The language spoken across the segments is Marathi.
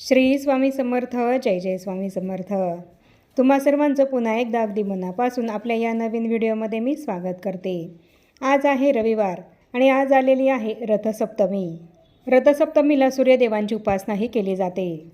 श्री स्वामी समर्थ जय जय स्वामी समर्थ. तुम्हा सर्वांचं पुन्हा एकदा अगदी मनापासून आपल्या या नवीन व्हिडिओमध्ये मी स्वागत करते. आज आहे रविवार आणि आज आलेली आहे रथसप्तमी. रथसप्तमीला सूर्यदेवांची उपासनाही केली जाते.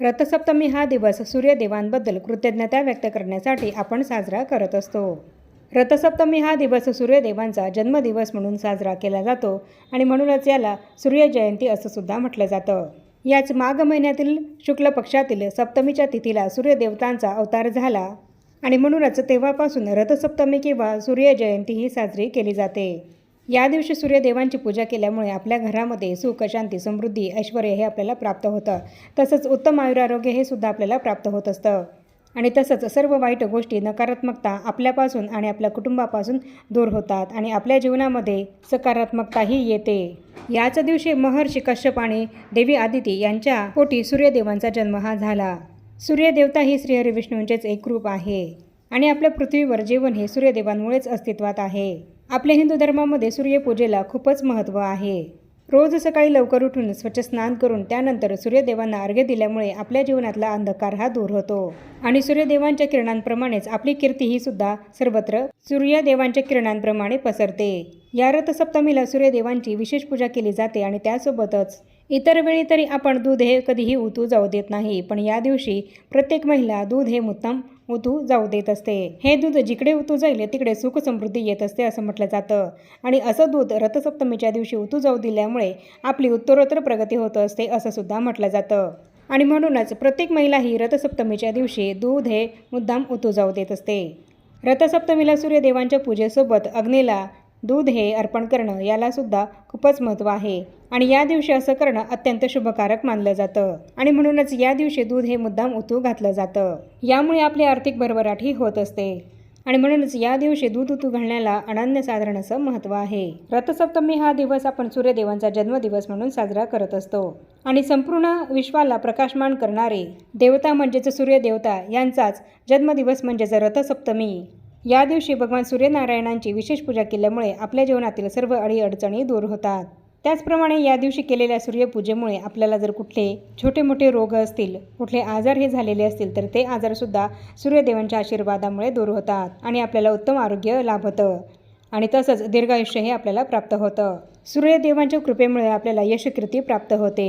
रथसप्तमी हा दिवस सूर्यदेवांबद्दल कृतज्ञता व्यक्त करण्यासाठी आपण साजरा करत असतो. रथसप्तमी हा दिवस सूर्यदेवांचा जन्मदिवस म्हणून साजरा केला जातो आणि म्हणूनच याला सूर्यजयंती असं सुद्धा म्हटलं जातं. याच माघ महिन्यातील शुक्ल पक्षातील सप्तमीच्या तिथीला सूर्यदेवतांचा अवतार झाला. आणि म्हणूनच तेव्हापासून रथसप्तमी किंवा सूर्यजयंती ही साजरी केली जाते. या दिवशी सूर्यदेवांची पूजा केल्यामुळे आपल्या घरामध्ये सुख शांती समृद्धी ऐश्वर हे आपल्याला प्राप्त होतं. तसंच उत्तम आयुरारोग्य हे सुद्धा आपल्याला प्राप्त होत असतं. आणि तसंच सर्व वाईट गोष्टी नकारात्मकता आपल्यापासून आणि आपल्या कुटुंबापासून दूर होतात आणि आपल्या जीवनामध्ये सकारात्मकताही येते. याच दिवशी महर्षी कश्यप आणि देवी आदिती यांच्या पोटी सूर्यदेवांचा जन्म हा झाला. सूर्यदेवता ही श्रीहरी विष्णूंचेच एक रूप आहे आणि आपल्या पृथ्वीवर जीवन हे सूर्यदेवांमुळेच अस्तित्वात आहे. आपल्या हिंदू धर्मामध्ये सूर्यपूजेला खूपच महत्त्व आहे. रोज सकाळी लवकर उठून स्वच्छ स्नान करून त्यानंतर सूर्यदेवांना अर्घ्य दिल्यामुळे आपल्या जीवनातला अंधकार हा दूर होतो. आणि सूर्यदेवांच्या किरणांप्रमाणेच आपली कीर्ती ही सुद्धा सर्वत्र सूर्यदेवांच्या किरणांप्रमाणे पसरते. या रथसप्तमीला सूर्यदेवांची विशेष पूजा केली जाते आणि त्यासोबतच इतर वेळी तरी आपण दूध हे कधीही उतू जाऊ देत नाही पण या दिवशी प्रत्येक महिला दूध हे मुत्तम उतू जाऊ देत असते. हे दूध जिकडे उतू जाईल तिकडे सुख समृद्धी येत असते असं म्हटलं जातं. आणि असं दूध रथसप्तमीच्या दिवशी उतू जाऊ दिल्यामुळे आपली उत्तरोत्तर प्रगती होत असते असं सुद्धा म्हटलं जातं. आणि म्हणूनच प्रत्येक महिला ही रथसप्तमीच्या दिवशी दूध हे मुद्दाम उतू जाऊ देत असते. रथसप्तमीला सूर्यदेवांच्या पूजेसोबत अग्नीला दूध हे अर्पण करणं यालासुद्धा खूपच महत्त्व आहे. आणि या दिवशी असं करणं अत्यंत शुभकारक मानलं जातं. आणि म्हणूनच या दिवशी दूध हे मुद्दाम उतू घातलं जातं. यामुळे आपली आर्थिक भरभराटही होत असते. आणि म्हणूनच या दिवशी दूध उतू घालण्याला अनन्यसाधारण असं महत्त्व आहे. रथसप्तमी हा दिवस आपण सूर्यदेवांचा जन्मदिवस म्हणून साजरा करत असतो. आणि संपूर्ण विश्वाला प्रकाशमान करणारे देवता म्हणजेच सूर्यदेवता यांचाच जन्मदिवस म्हणजेच रथसप्तमी. या दिवशी भगवान सूर्यनारायणांची विशेष पूजा केल्यामुळे आपल्या जीवनातील सर्व अडीअडचणी दूर होतात. त्याचप्रमाणे या दिवशी केलेल्या सूर्यपूजेमुळे आपल्याला जर कुठले छोटे मोठे रोग असतील कुठले आजार हे झालेले असतील तर ते आजारसुद्धा सूर्यदेवांच्या आशीर्वादामुळे दूर होतात आणि आपल्याला उत्तम आरोग्य लाभ होतं आणि तसंच दीर्घायुष्य हे आपल्याला प्राप्त होतं. सूर्यदेवांच्या कृपेमुळे आपल्याला यशकीर्ती प्राप्त होते.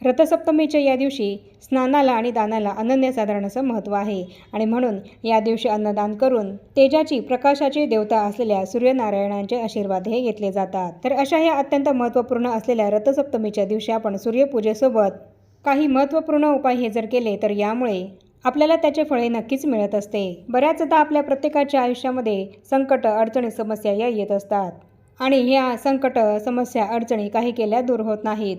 रथसप्तमीच्या या दिवशी स्नानाला आणि दानाला अनन्यसाधारण असं महत्त्व आहे. आणि म्हणून या दिवशी अन्नदान करून तेजाची प्रकाशाची देवता असलेल्या सूर्यनारायणांचे आशीर्वाद हे घेतले जातात. तर अशा या अत्यंत महत्त्वपूर्ण असलेल्या रथसप्तमीच्या दिवशी आपण सूर्यपूजेसोबत काही महत्त्वपूर्ण उपाय हे जर केले तर यामुळे आपल्याला त्याचे फळे नक्कीच मिळत असते. बऱ्याचदा आपल्या प्रत्येकाच्या आयुष्यामध्ये संकट अडचणी समस्या या येत असतात. आणि ह्या संकट समस्या अडचणी काही केल्या दूर होत नाहीत.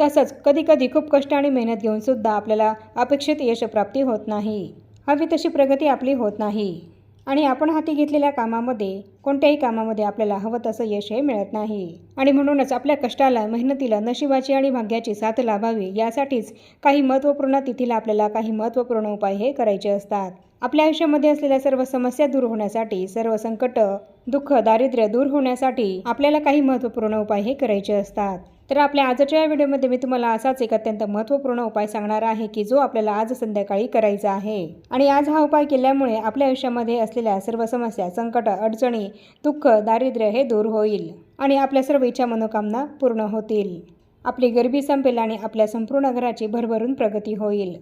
तसंच कधीकधी खूप कष्ट आणि मेहनत घेऊनसुद्धा आपल्याला अपेक्षित यशप्राप्ती होत नाही. हवी तशी प्रगती आपली होत नाही. आणि आपण हाती घेतलेल्या कामामध्ये कोणत्याही कामामध्ये आपल्याला हवं तसं यश हे मिळत नाही. आणि म्हणूनच आपल्या कष्टाला मेहनतीला नशिबाची आणि भाग्याची साथ लाभावी यासाठीच काही महत्त्वपूर्ण तिथीला आपल्याला काही महत्त्वपूर्ण उपाय हे करायचे असतात. आपल्या आयुष्यामध्ये असलेल्या सर्व समस्या दूर होण्यासाठी सर्व संकट दुःख दारिद्र्य दूर होण्यासाठी आपल्याला काही महत्त्वपूर्ण उपाय हे करायचे असतात. तर आपल्या आजच्या या व्हिडिओमध्ये मी तुम्हाला असाच एक अत्यंत महत्त्वपूर्ण उपाय सांगणार आहे की जो आपल्याला आज संध्याकाळी करायचा आहे. आणि आज हा उपाय केल्यामुळे आपल्या आयुष्यामध्ये असलेल्या सर्व समस्या संकट अडचणी दुःख दारिद्र्य हे दूर होईल आणि आपल्या सर्व इच्छा मनोकामना पूर्ण होतील. आपली गरिबी संपेल आणि आपल्या संपूर्ण घराची भरभरून प्रगती होईल.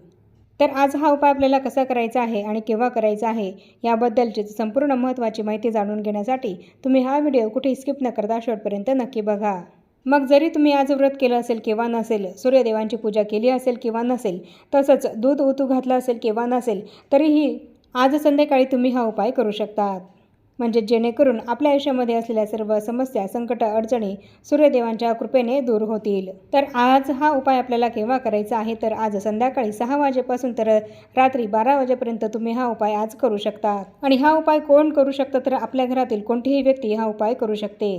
तर आज हा उपाय आपल्याला कसा करायचा आहे आणि केव्हा करायचा आहे याबद्दलची संपूर्ण महत्त्वाची माहिती जाणून घेण्यासाठी तुम्ही हा व्हिडिओ कुठे स्किप न करता शेवटपर्यंत नक्की बघा. मग जरी तुम्ही आज व्रत केलं असेल किंवा नसेल सूर्यदेवांची पूजा केली असेल किंवा नसेल तसंच दूध उतू घातलं असेल किंवा नसेल तरीही आज संध्याकाळी तुम्ही हा उपाय करू शकतात. म्हणजे जेणेकरून आपल्या आयुष्यामध्ये असलेल्या सर्व समस्या संकट अडचणी सूर्यदेवांच्या कृपेने दूर होतील. तर आज हा उपाय आपल्याला केव्हा करायचा आहे? तर आज संध्याकाळी सहा वाजेपासून तर रात्री बारा वाजेपर्यंत तुम्ही हा उपाय आज करू शकतात आणि हा उपाय कोण करू शकतं? तर आपल्या घरातील कोणतीही व्यक्ती हा उपाय करू शकते.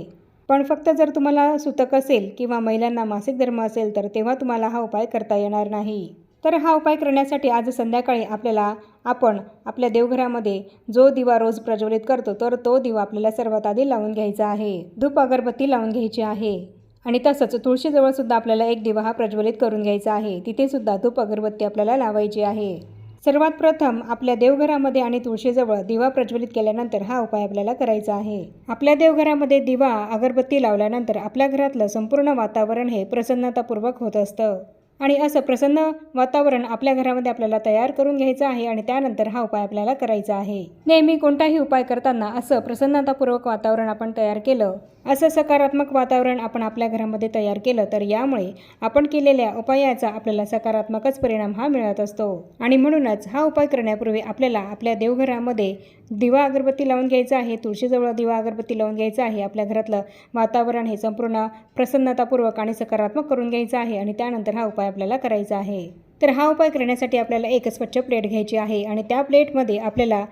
पण फक्त जर तुम्हाला सुतक असेल किंवा महिलांना मासिक धर्म असेल तर तेव्हा तुम्हाला हा उपाय करता येणार नाही. तर हा उपाय करण्यासाठी आज संध्याकाळी आपल्याला आपण आपल्या देवघरामध्ये जो दिवा रोज प्रज्वलित करतो तर तो दिवा आपल्याला सर्वात आधी लावून घ्यायचा आहे. धूप अगरबत्ती लावून घ्यायची आहे. आणि तसंच तुळशीजवळ सुद्धा आपल्याला एक दिवा हा प्रज्वलित करून घ्यायचा आहे. तिथे सुद्धा धूप अगरबत्ती आपल्याला लावायची आहे. सर्वात प्रथम आपल्या देवघरामध्ये आणि तुळशीजवळ दिवा प्रज्वलित केल्यानंतर हा उपाय आपल्याला करायचा आहे. आपल्या देवघरामध्ये दिवा अगरबत्ती लावल्यानंतर आपल्या घरातलं संपूर्ण वातावरण हे प्रसन्नतापूर्वक होत असतं. आणि असं प्रसन्न वातावरण आपल्या घरामध्ये आपल्याला तयार करून घ्यायचं आहे आणि त्यानंतर हा उपाय आपल्याला करायचा आहे. नेहमी कोणताही उपाय करताना असं प्रसन्नतापूर्वक वातावरण आपण तयार केलं असं सकारात्मक वातावरण आपण आपल्या घरामध्ये तयार केलं तर यामुळे आपण केलेल्या उपायाचा आपल्याला सकारात्मकच परिणाम हा मिळत असतो. आणि म्हणूनच हा उपाय करण्यापूर्वी आपल्याला आपल्या देवघरामध्ये दिवा अगरबत्ती लावून घ्यायचा आहे तुळशीजवळ दिवा अगरबत्ती लावून घ्यायचा आहे आपल्या घरातलं वातावरण हे संपूर्ण प्रसन्नतापूर्वक आणि सकारात्मक करून घ्यायचं आहे आणि त्यानंतर हा उपाय आपल्याला करायचा आहे. तर हा उपाय करण्यासाठी आपल्याला एक स्वच्छ प्लेट घ्यायची आहे आणि त्या प्लेटमध्ये आपल्याला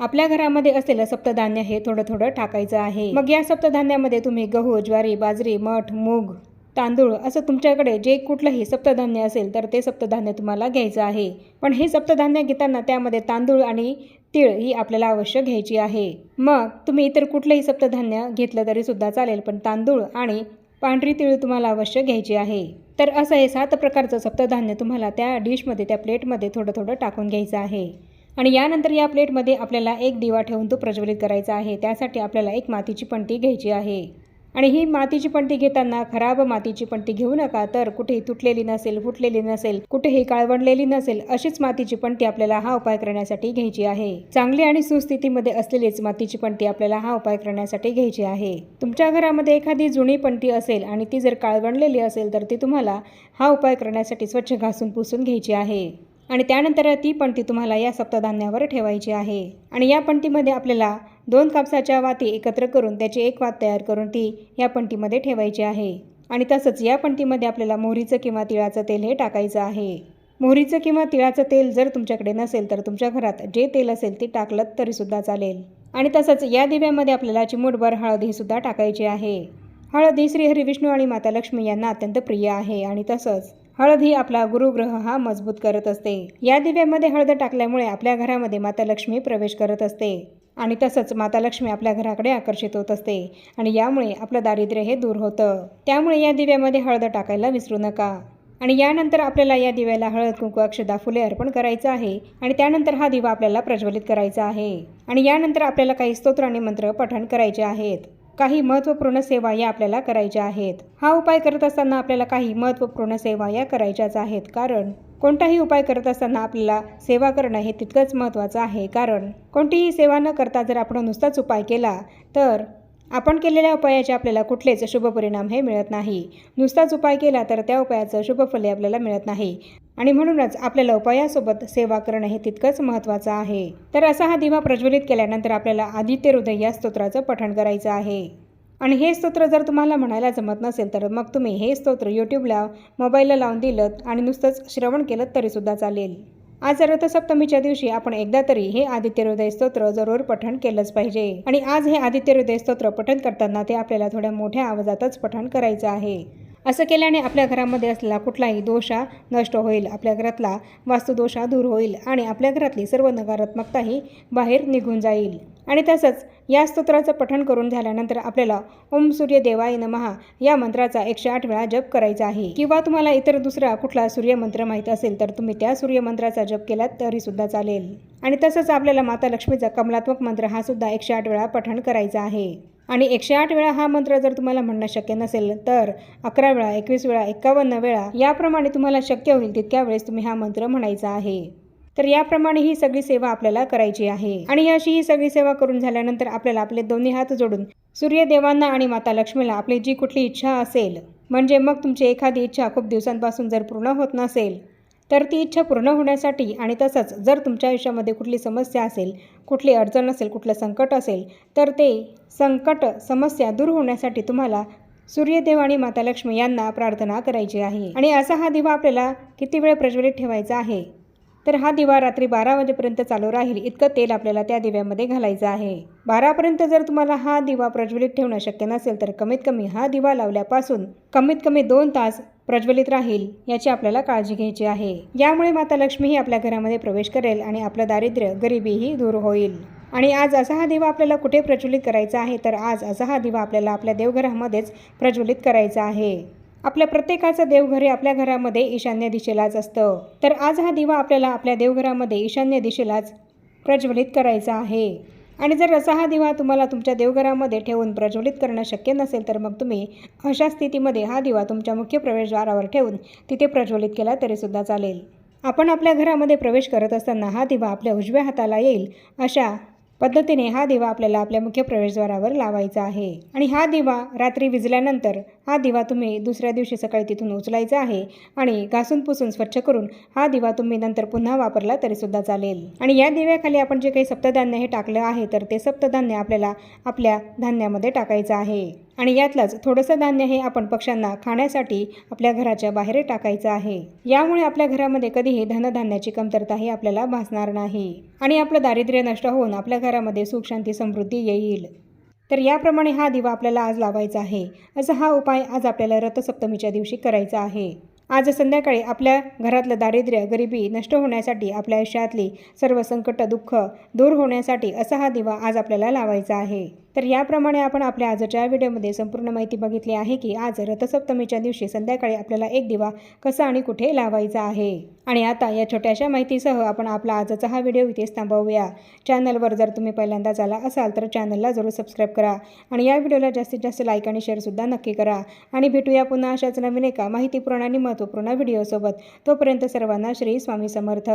आपल्या घरामध्ये असलेलं सप्तधान्य हे थोडं थोडं टाकायचं आहे. मग या सप्तधान्यामध्ये तुम्ही गहू ज्वारी बाजरी मठ मूग तांदूळ असं तुमच्याकडे जे कुठलंही सप्तधान्य असेल तर ते सप्तधान्य तुम्हाला घ्यायचं आहे. पण हे सप्तधान्य घेताना त्यामध्ये तांदूळ आणि तीळ ही आपल्याला अवश्य घ्यायची आहे. मग तुम्ही इतर कुठलंही सप्तधान्य घेतलं तरी सुद्धा चालेल पण तांदूळ आणि पांढरी तीळ तुम्हाला अवश्य घ्यायची आहे. तर असं हे सात प्रकारचं सप्तधान्य तुम्हाला त्या डिशमध्ये त्या प्लेटमध्ये थोडं थोडं टाकून घ्यायचं आहे. आणि यानंतर या प्लेटमध्ये आपल्याला एक दिवा ठेवून तो प्रज्वलित करायचा आहे. त्यासाठी आपल्याला एक मातीची पणती घ्यायची आहे. आणि ही मातीची पणती घेताना खराब मातीची पणती घेऊ नका तर कुठेही तुटलेली नसेल फुटलेली नसेल कुठेही काळवडलेली नसेल अशीच मातीची पणती आपल्याला हा उपाय करण्यासाठी घ्यायची आहे. चांगली आणि सुस्थितीमध्ये असलेलीच मातीची पणती आपल्याला हा उपाय करण्यासाठी घ्यायची आहे. तुमच्या घरामध्ये एखादी जुनी पणती असेल आणि ती जर काळवणलेली असेल तर ती तुम्हाला हा उपाय करण्यासाठी स्वच्छ घासून पुसून घ्यायची आहे. आणि त्यानंतर ती पणती तुम्हाला या सप्तधान्यावर ठेवायची आहे. आणि या पणतीमध्ये आपल्याला दोन कापसाच्या वाती एकत्र करून त्याची एक वात तयार करून ती या पणतीमध्ये ठेवायची आहे. आणि तसंच या पणतीमध्ये आपल्याला मोहरीचं किंवा तिळाचं तेल हे टाकायचं आहे. मोहरीचं किंवा तिळाचं तेल जर तुमच्याकडे नसेल तर तुमच्या घरात जे तेल असेल ते टाकलं तरीसुद्धा चालेल. आणि तसंच या दिव्यामध्ये आपल्याला चिमूटभर हळद ही सुद्धा टाकायची आहे. हळद ही श्रीहरी विष्णू आणि माता लक्ष्मी यांना अत्यंत प्रिय आहे. आणि तसंच हळद ही आपला गुरुग्रह हा मजबूत करत असते. या दिव्यामध्ये हळद टाकल्यामुळे आपल्या घरामध्ये माता लक्ष्मी प्रवेश करत असते. आणि तसंच माता लक्ष्मी आपल्या घराकडे आकर्षित होत असते आणि यामुळे आपलं दारिद्र्य हे दूर होतं. त्यामुळे या दिव्यामध्ये हळद टाकायला विसरू नका. आणि यानंतर आपल्याला या दिव्याला हळद कुंकू अक्षदा फुले अर्पण करायचं आहे आणि त्यानंतर हा दिवा आपल्याला प्रज्वलित करायचा आहे. आणि यानंतर आपल्याला काही स्तोत्र आणि मंत्र पठण करायचे आहेत. काही महत्त्वपूर्ण सेवा या आपल्याला करायच्या आहेत. हा उपाय करत असताना आपल्याला काही महत्त्वपूर्ण सेवा या करायच्याच आहेत. कारण कोणताही उपाय करत असताना आपल्याला सेवा करणं हे तितकंच महत्त्वाचं आहे. कारण कोणतीही सेवा न करता जर आपण नुसताच उपाय केला तर आपण केलेल्या उपायाचे आपल्याला कुठलेच शुभ परिणाम हे मिळत नाही. नुसताच उपाय केला तर त्या उपायाचं शुभफले आपल्याला मिळत नाही. आणि म्हणूनच आपल्याला उपायासोबत सेवा करणं हे तितकंच महत्त्वाचं आहे. तर असा हा दिवा प्रज्वलित केल्यानंतर आपल्याला आदित्य हृदय या स्तोत्राचं पठण करायचं आहे. आणि हे स्तोत्र जर तुम्हाला म्हणायला जमत नसेल तर मग तुम्ही हे स्तोत्र यूट्यूबला मोबाईलला लावून दिलं आणि नुसतंच श्रवण केलं तरीसुद्धा चालेल. आज रथसप्तमीच्या दिवशी आपण एकदा तरी हे आदित्य हृदय स्तोत्र जरूर पठण केलंच पाहिजे. आणि आज हे आदित्य हृदय स्तोत्र पठण करताना ते आपल्याला थोड्या मोठ्या आवाजातच पठण करायचं आहे. असं केल्याने आपल्या घरामध्ये असलेला कुठलाही दोषा नष्ट होईल आपल्या घरातला वास्तुदोषा दूर होईल आणि आपल्या घरातली सर्व नकारात्मकताही बाहेर निघून जाईल. आणि तसंच या स्तोत्राचं पठण करून झाल्यानंतर आपल्याला ओम सूर्य देवाय नमहा या मंत्राचा एकशे आठ वेळा जप करायचा आहे. किंवा तुम्हाला इतर दुसरा कुठला सूर्यमंत्र माहीत असेल तर तुम्ही त्या सूर्यमंत्राचा जप केलात तरी सुद्धा चालेल. आणि तसंच आपल्याला माता लक्ष्मीचा कमलात्मक मंत्र हा सुद्धा एकशे आठ वेळा पठण करायचा आहे. आणि एकशे आठ वेळा हा मंत्र जर तुम्हाला म्हणणं शक्य नसेल तर अकरा वेळा एकवीस वेळा एकावन्न वेळा याप्रमाणे तुम्हाला शक्य होईल तितक्या वेळेस तुम्ही हा मंत्र म्हणायचा आहे. तर याप्रमाणे ही सगळी सेवा आपल्याला करायची आहे. आणि अशी ही सगळी सेवा करून झाल्यानंतर आपल्याला आपले दोन्ही हात जोडून सूर्यदेवांना आणि माता लक्ष्मीला आपली जी कुठली इच्छा असेल म्हणजे मग तुमची एखादी इच्छा खूप दिवसांपासून जर पूर्ण होत नसेल तर ती इच्छा पूर्ण होण्यासाठी आणि तसंच जर तुमच्या आयुष्यामध्ये कुठली समस्या असेल कुठली अडचण असेल कुठलं संकट असेल तर ते संकट समस्या दूर होण्यासाठी तुम्हाला सूर्यदेव आणि माता लक्ष्मी यांना प्रार्थना करायची आहे. आणि असा हा दिवा आपल्याला किती वेळ प्रज्वलित ठेवायचा आहे? तर हा दिवा रात्री बारा वाजेपर्यंत चालू राहील. इतकं तेल आपल्याला त्या दिव्यामध्ये घालायचं आहे. बारापर्यंत जर तुम्हाला हा दिवा प्रज्वलित ठेवणं शक्य नसेल तर कमीत कमी हा दिवा लावल्यापासून कमीत कमी दोन तास प्रज्वलित राहील याची आपल्याला काळजी घ्यायची आहे. यामुळे माता लक्ष्मीही आपल्या घरामध्ये प्रवेश करेल आणि आपलं दारिद्र्य गरिबीही दूर होईल. आणि आज असा हा दिवा आपल्याला कुठे प्रज्वलित करायचा आहे तर आज असा हा दिवा आपल्याला आपल्या देवघरामध्येच प्रज्वलित करायचा आहे. आपल्या प्रत्येकाचं देवघर हे आपल्या घरामध्ये ईशान्य दिशेलाच असतं. तर आज हा दिवा आपल्याला आपल्या देवघरामध्ये ईशान्य दिशेलाच प्रज्वलित करायचा आहे. आणि जर असा हा दिवा तुम्हाला तुमच्या देवघरामध्ये ठेवून प्रज्वलित करणं शक्य नसेल तर मग तुम्ही अशा स्थितीमध्ये हा दिवा तुमच्या मुख्य प्रवेशद्वारावर ठेवून तिथे प्रज्वलित केला तरीसुद्धा चालेल. आपण आपल्या घरामध्ये प्रवेश करत असताना हा दिवा आपल्या उजव्या हाताला येईल अशा पद्धतीने हा दिवा आपल्याला आपल्या मुख्य प्रवेशद्वारावर लावायचा आहे. आणि हा दिवा रात्री विजल्यानंतर हा दिवा तुम्ही दुसऱ्या दिवशी सकाळी तिथून उचलायचा आहे आणि घासून पुसून स्वच्छ करून हा दिवा तुम्ही नंतर पुन्हा वापरला तरीसुद्धा चालेल. आणि या दिव्याखाली आपण जे काही सप्तधान्य हे टाकलं आहे तर ते सप्तधान्य आपल्याला आपल्या धान्यामध्ये टाकायचं आहे. आणि यातलंच थोडंसं धान्य हे आपण पक्ष्यांना खाण्यासाठी आपल्या घराच्या बाहेर टाकायचं आहे. यामुळे आपल्या घरामध्ये कधीही धनधान्याची कमतरता ही आपल्याला भासणार नाही आणि आपलं दारिद्र्य नष्ट होऊन आपल्या घरामध्ये सुख शांती समृद्धी येईल. तर याप्रमाणे हा दिवा आपल्याला आज लावायचा आहे. असा हा उपाय आज आपल्याला रथसप्तमीच्या दिवशी करायचा आहे. आज संध्याकाळी आपल्या घरातलं दारिद्र्य गरिबी नष्ट होण्यासाठी आपल्या आयुष्यातली सर्व संकट दुःख दूर होण्यासाठी असा हा दिवा आज आपल्याला लावायचा आहे. तर याप्रमाणे आपण आपल्या आजच्या व्हिडिओमध्ये संपूर्ण माहिती बघितली आहे की आज रथसप्तमीच्या दिवशी संध्याकाळी आपल्याला एक दिवा कसा आणि कुठे लावायचा आहे. आणि आता या छोट्याशा माहितीसह आपण आपला आजचा हा व्हिडिओ इथेच थांबवूया. चॅनलवर जर तुम्ही पहिल्यांदाच आला असाल तर चॅनलला जरूर सबस्क्राईब करा आणि या व्हिडिओला जास्तीत जास्त लाईक आणि शेअरसुद्धा नक्की करा. आणि भेटूया पुन्हा अशाच नवीन एका माहितीपूर्ण आणि महत्त्वपूर्ण व्हिडिओसोबत. तोपर्यंत सर्वांना श्री स्वामी समर्थ.